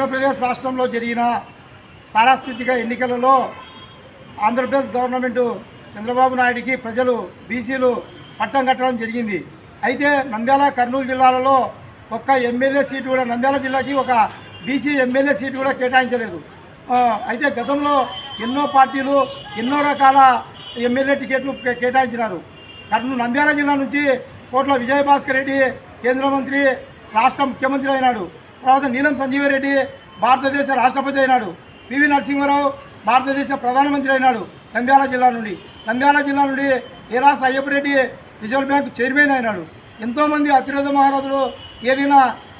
ఆంధ్రప్రదేశ్ రాష్ట్రంలో జరిగిన సాంస్కృతిక ఎన్నికలలో ఆంధ్రప్రదేశ్ గవర్నమెంటు చంద్రబాబు నాయుడికి ప్రజలు బీసీలు పట్టం కట్టడం జరిగింది. అయితే నంద్యాల కర్నూలు జిల్లాలలో ఒక్క ఎమ్మెల్యే సీటు కూడా నంద్యాల జిల్లాకి ఒక బీసీ ఎమ్మెల్యే సీటు కూడా కేటాయించలేదు. అయితే గతంలో ఎన్నో పార్టీలు ఎన్నో రకాల ఎమ్మెల్యే టికెట్లు కేటాయించినారు. కర్నూలు నంద్యాల జిల్లా నుంచి కోట్ల విజయభాస్కర్ రెడ్డి కేంద్ర మంత్రి రాష్ట్ర ముఖ్యమంత్రి అయినాడు. తర్వాత నీలం సంజీవరెడ్డి భారతదేశ రాష్ట్రపతి అయినాడు. పివి నరసింహారావు భారతదేశ ప్రధానమంత్రి అయినాడు నంద్యాల జిల్లా నుండి. నంద్యాల జిల్లా నుండి Eras Ayyappareddy Reserve Bank chairman అయినాడు. ఎంతోమంది అతిరథ మహారాజులు ఏలిన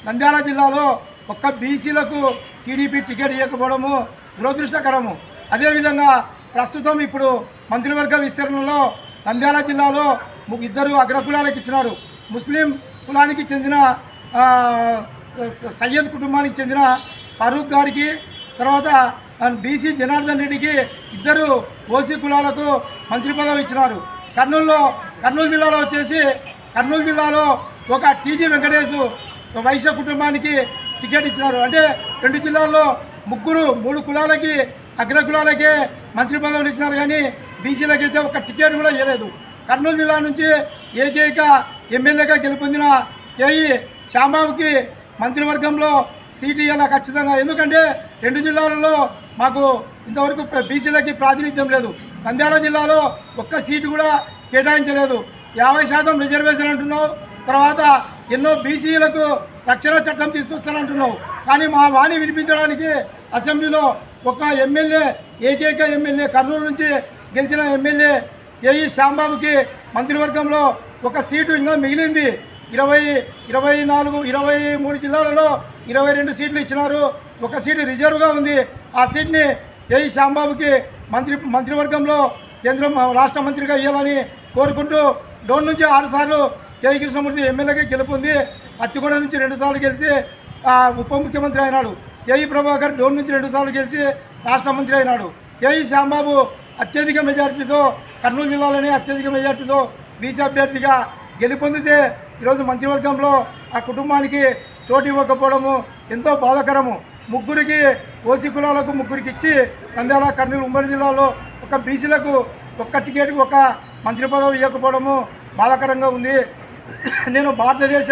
నంద్యాల జిల్లాలో ఒక్క బీసీలకు టీడీపీ టికెట్ ఇవ్వకపోవడము దురదృష్టకరము. అదేవిధంగా ప్రస్తుతం ఇప్పుడు మంత్రివర్గ విస్తరణలో నంద్యాల జిల్లాలో ఇద్దరు అగ్రకులాలకు ఇచ్చినారు. ముస్లిం కులానికి చెందిన సయ్యద్ కుటుంబానికి చెందిన ఫరూక్ గారికి తర్వాత బీసీ జనార్దన్ రెడ్డికి ఇద్దరు ఓసీ కులాలకు మంత్రి పదవి ఇచ్చినారు. కర్నూలులో కర్నూలు జిల్లాలో వచ్చేసి కర్నూలు జిల్లాలో ఒక టీజీ వెంకటేశ్ వైశ్య కుటుంబానికి టికెట్ ఇచ్చినారు. అంటే రెండు జిల్లాల్లో ముగ్గురు మూడు కులాలకి అగ్ర కులాలకే మంత్రి పదవులు ఇచ్చినారు కానీ బీసీలకైతే ఒక టికెట్ కూడా ఇవ్వలేదు. కర్నూలు జిల్లా నుంచి ఏకైక ఎమ్మెల్యేగా గెలుపొందిన కేఈ శ్యాంబాబుకి మంత్రివర్గంలో సీటు ఇవ్వాల ఖచ్చితంగా. ఎందుకంటే రెండు జిల్లాలలో మాకు ఇంతవరకు బీసీలకి ప్రాతినిధ్యం లేదు. నంద్యాల జిల్లాలో ఒక్క సీటు కూడా కేటాయించలేదు. యాభై శాతం రిజర్వేషన్ అంటున్నావు. తర్వాత ఎన్నో బీసీలకు రక్షణ చట్టం తీసుకొస్తానంటున్నావు. కానీ మా వాణి వినిపించడానికి అసెంబ్లీలో ఒక ఎమ్మెల్యే ఏకైక ఎమ్మెల్యే కర్నూలు నుంచి గెలిచిన ఎమ్మెల్యే ఏఈ శ్యాంబాబుకి మంత్రివర్గంలో ఒక సీటు ఇంకా మిగిలింది. ఇరవై ఇరవై నాలుగు ఇరవై మూడు జిల్లాలలో ఇరవై రెండు సీట్లు ఇచ్చినారు. ఒక సీటు రిజర్వ్గా ఉంది. ఆ సీట్ని ఏఈ శ్యాంబాబుకి మంత్రి మంత్రివర్గంలో కేంద్రం రాష్ట్ర మంత్రిగా ఇవ్వాలని కోరుకుంటూ డోన్ నుంచి ఆరు సార్లు కేఈ కృష్ణమూర్తి ఎమ్మెల్యేగా గెలుపొంది అత్తిగూడ నుంచి రెండుసార్లు గెలిచి ఉప ముఖ్యమంత్రి అయినాడు. కేఈ ప్రభాకర్ డోన్ నుంచి రెండుసార్లు గెలిచి రాష్ట్ర మంత్రి అయినాడు. కేఈ శ్యాంబాబు అత్యధిక మెజార్టీతో కర్నూలు జిల్లాలోనే అత్యధిక మెజార్టీతో బీసీ అభ్యర్థిగా గెలుపొందితే ఈరోజు మంత్రివర్గంలో ఆ కుటుంబానికి చోటు ఇవ్వకపోవడము ఎంతో బాధాకరము. ముగ్గురికి ఓసీ కులాలకు ముగ్గురికి ఇచ్చి నంద్యాల కర్నూలు ఉమ్మడి జిల్లాలో ఒక బీసీలకు ఒక్క టికెట్కి ఒక మంత్రి పదవి ఇవ్వకపోవడము బాధాకరంగా ఉంది. నేను భారతదేశ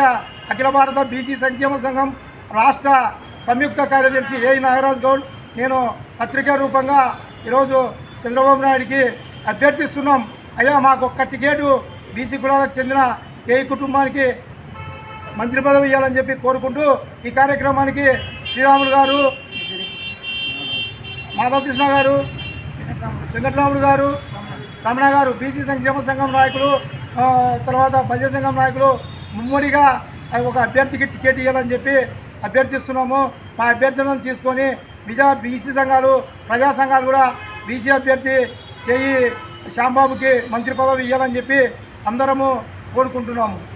అఖిల భారత బీసీ సంక్షేమ సంఘం రాష్ట్ర సంయుక్త కార్యదర్శి ఏ. నాగరాజ్ గౌడ్. నేను పత్రికా రూపంగా ఈరోజు చంద్రబాబు నాయుడికి అభ్యర్థిస్తున్నాం. అయ్యా మాకు ఒక్క టికెట్ బీసీ కులాలకు చెందిన ఏ కుటుంబానికి మంత్రి పదవి ఇవ్వాలని చెప్పి కోరుకుంటూ ఈ కార్యక్రమానికి శ్రీరాములు గారు మాధవకృష్ణ గారు వెంకటరాములు గారు రమణ గారు బీసీ సంక్షేమ సంఘం నాయకులు తర్వాత ప్రజా సంఘం నాయకులు ముమ్మడిగా ఒక అభ్యర్థికి టికెట్ ఇవ్వాలని చెప్పి అభ్యర్థిస్తున్నాము. మా అభ్యర్థులను తీసుకొని నిజా బీసీ సంఘాలు ప్రజా సంఘాలు కూడా బీసీ అభ్యర్థి కేఈ శ్యాంబాబుకి మంత్రి పదవి ఇవ్వాలని చెప్పి అందరము కోరుకుంటున్నాము.